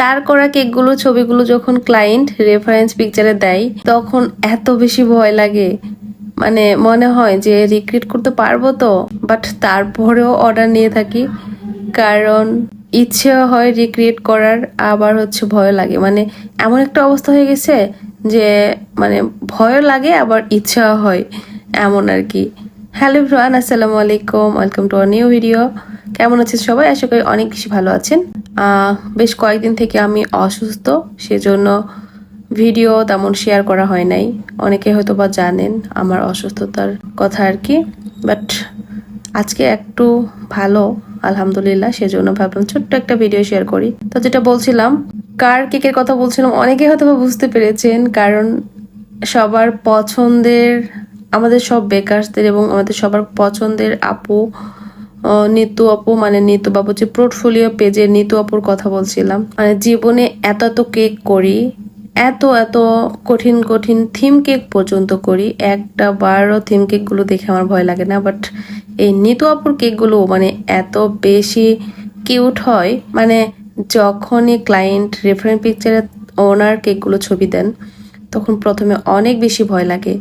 তার করা কেকগুলো, ছবিগুলো যখন ক্লায়েন্ট রেফারেন্স পিকচারে দেয়, তখন এত বেশি ভয় লাগে। মানে মনে হয় যে রিক্রিয়েট করতে পারব তো বাট তারপরেও অর্ডার নিয়ে থাকি। কারণ ইচ্ছে হয় রিক্রিয়েট করার, আবার হচ্ছে ভয় লাগে। মানে এমন একটা অবস্থা হয়ে গেছে যে মানে ভয় লাগে, আবার ইচ্ছা হয় এমন আর কি। হ্যালো ফ্রান আসসালামু আলাইকুম welcome to our new video কেমন আছেন সবাই? আশা করি অনেক বেশি ভালো আছেন। বেশ কয়েকদিন থেকে আমি অসুস্থ, সেজন্য ভিডিও তেমন শেয়ার করা হয় নাই। অনেকে হয়তো বা জানেন আমার অসুস্থতার কথা আর কি বাট আজকে একটু ভালো, আলহামদুলিল্লাহ, সেজন্য ভাবলাম ছোট্ট একটা ভিডিও শেয়ার করি। তো যেটা বলছিলাম, কার কেকের কথা বলছিলাম, অনেকে হয়তো বুঝতে পেরেছেন, কারণ সবার পছন্দের, আমাদের সব বেকারসদের এবং আমাদের সবার পছন্দের আপু নিতু আপু মানে নিতু বাবু যে পোর্টফোলিও পেজে নিতু আপুর কথা বলছিলাম। মানে জীবনে এত এত কেক করি, এত এত কঠিন কঠিন থিম কেক পর্যন্ত করি, একটা বারও থিম কেকগুলো দেখে আমার ভয় লাগে না। বাট এই নিতু আপুর কেকগুলো মানে এত বেশি কিউট হয় মানে যখনই ক্লায়েন্ট রেফারেন্স পিকচারে ওনার কেকগুলো ছবি দেন, তখন প্রথমে অনেক বেশি ভয় লাগে।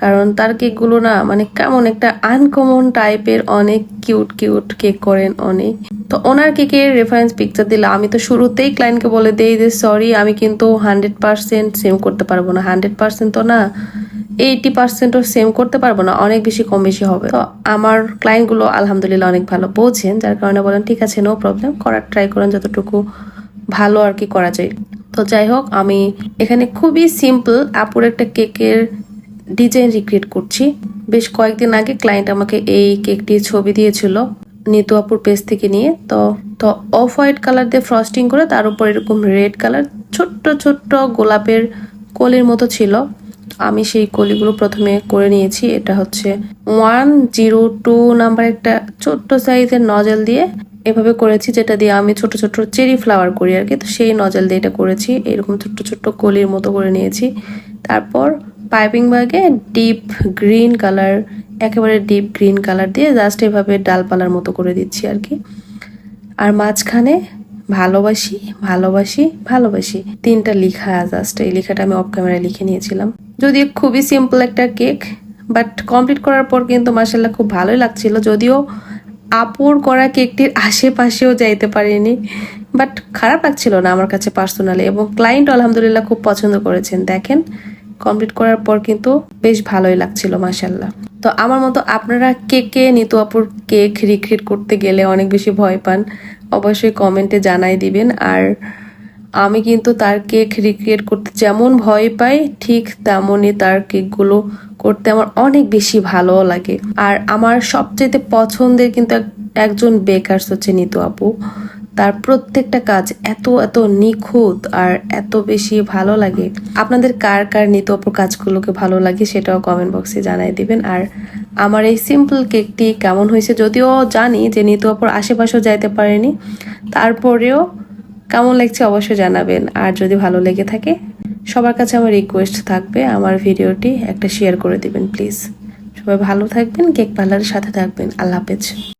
কারণ তার কেকগুলো না মানে কেমন একটা আনকমন টাইপের অনেক কিউট কিউট কেক করেন অনেক। তো ওনার কেকের রেফারেন্স পিকচার দিলে আমি তো শুরুতেই ক্লায়েন্টকে বলে দিই যে সরি আমি কিন্তু হান্ড্রেড পার্সেন্ট সেম করতে পারব না। হান্ড্রেড পার্সেন্ট তো না এইটি পার্সেন্টও সেম করতে পারব না, অনেক বেশি কম বেশি হবে। তো আমার ক্লায়েন্টগুলো আলহামদুলিল্লাহ অনেক ভালো বোঝেন, যার কারণে বলেন, ঠিক আছে নো প্রবলেম করার ট্রাই করেন, যতটুকু ভালো আর কি করা যায়। তো যাই হোক, আমি এখানে খুবই সিম্পল আপুর একটা কেকের ডিজাইন রিক্রিয়েট করছি। বেশ কয়েকদিন আগে ক্লায়েন্ট আমাকে এই কেকটির ছবি দিয়েছিল নিতু আপুর পেজ থেকে নিয়ে। তো তো অফ হোয়াইট কালার দিয়ে ফ্রস্টিং করে তার উপর এরকম রেড কালার ছোট্ট ছোট্ট গোলাপের কলির মতো ছিল। আমি সেই কলিগুলো প্রথমে করে নিয়েছি। এটা হচ্ছে ওয়ান জিরো টু নাম্বার একটা ছোট্ট সাইজের নজল দিয়ে এভাবে করেছি, যেটা দিয়ে আমি ছোট ছোট চেরি ফ্লাওয়ার করি আর কি। তো সেই নজল দিয়ে এটা করেছি। এরকম ছোট্ট ছোট্ট কলির মতো করে নিয়েছি। তারপর পাইপিং ব্যাগে ডিপ গ্রিন কালার একেবারে ডিপ গ্রিন কালার দিয়ে জাস্ট এভাবে ডালপালার মতো করে দিচ্ছি আর কি। আর মাঝখানে ভালোবাসি ভালোবাসি ভালোবাসি তিনটা লেখা জাস্ট এই লেখাটা আমি অফ ক্যামেরায় লিখে নিয়েছিলাম। যদিও খুবই সিম্পল একটা কেক বাট কমপ্লিট করার পর কিন্তু মার্শাল্লাহ খুব ভালোই লাগছিল। যদিও আপুর করা কেকটির আশেপাশেও যাইতে পারিনি বাট খারাপ লাগছিল না আমার কাছে পার্সোনালি এবং ক্লায়েন্ট আলহামদুলিল্লাহ খুব পছন্দ করেছেন। দেখেন কমপ্লিট করার পর কিন্তু বেশ ভালোই লাগছিল মাসাল্লাহ তো আমার মতো আপনারা কেকে নিতু আপুর কেক রিক্রিয়েট করতে গেলে অনেক বেশি ভয় পান, অবশ্যই কমেন্টে জানাই দিবেন। আর আমি কিন্তু তার কেক রিক্রিয়েট করতে যেমন ভয় পাই, ঠিক তেমনই তার কেকগুলো করতে আমার অনেক বেশি ভালো লাগে। আর আমার সবচেয়ে পছন্দের কিন্তু এক- একজন বেকারস হচ্ছে নিতু আপু। তার প্রত্যেকটা কাজ এত এত নিখুঁত আর এত বেশি ভালো লাগে। আপনাদের কার কার নিতু আপুর কাজগুলোকে ভালো লাগে সেটাও কমেন্ট বক্সে জানাই দিবেন। আর আমার এই সিম্পল কেকটি কেমন হয়েছে যদিও জানি যে নিতু অপর আশেপাশেও যাইতে পারেনি। তারপরেও কেমন লাগছে অবশ্যই জানাবেন। আর যদি ভালো লেগে থাকে, সবার কাছে আমার রিকোয়েস্ট থাকবে আমার ভিডিওটি একটা শেয়ার করে দিবেন প্লিজ সবাই ভালো থাকবেন কেক পার্লারের সাথে থাকবেন। আল্লাহ হাফেজ।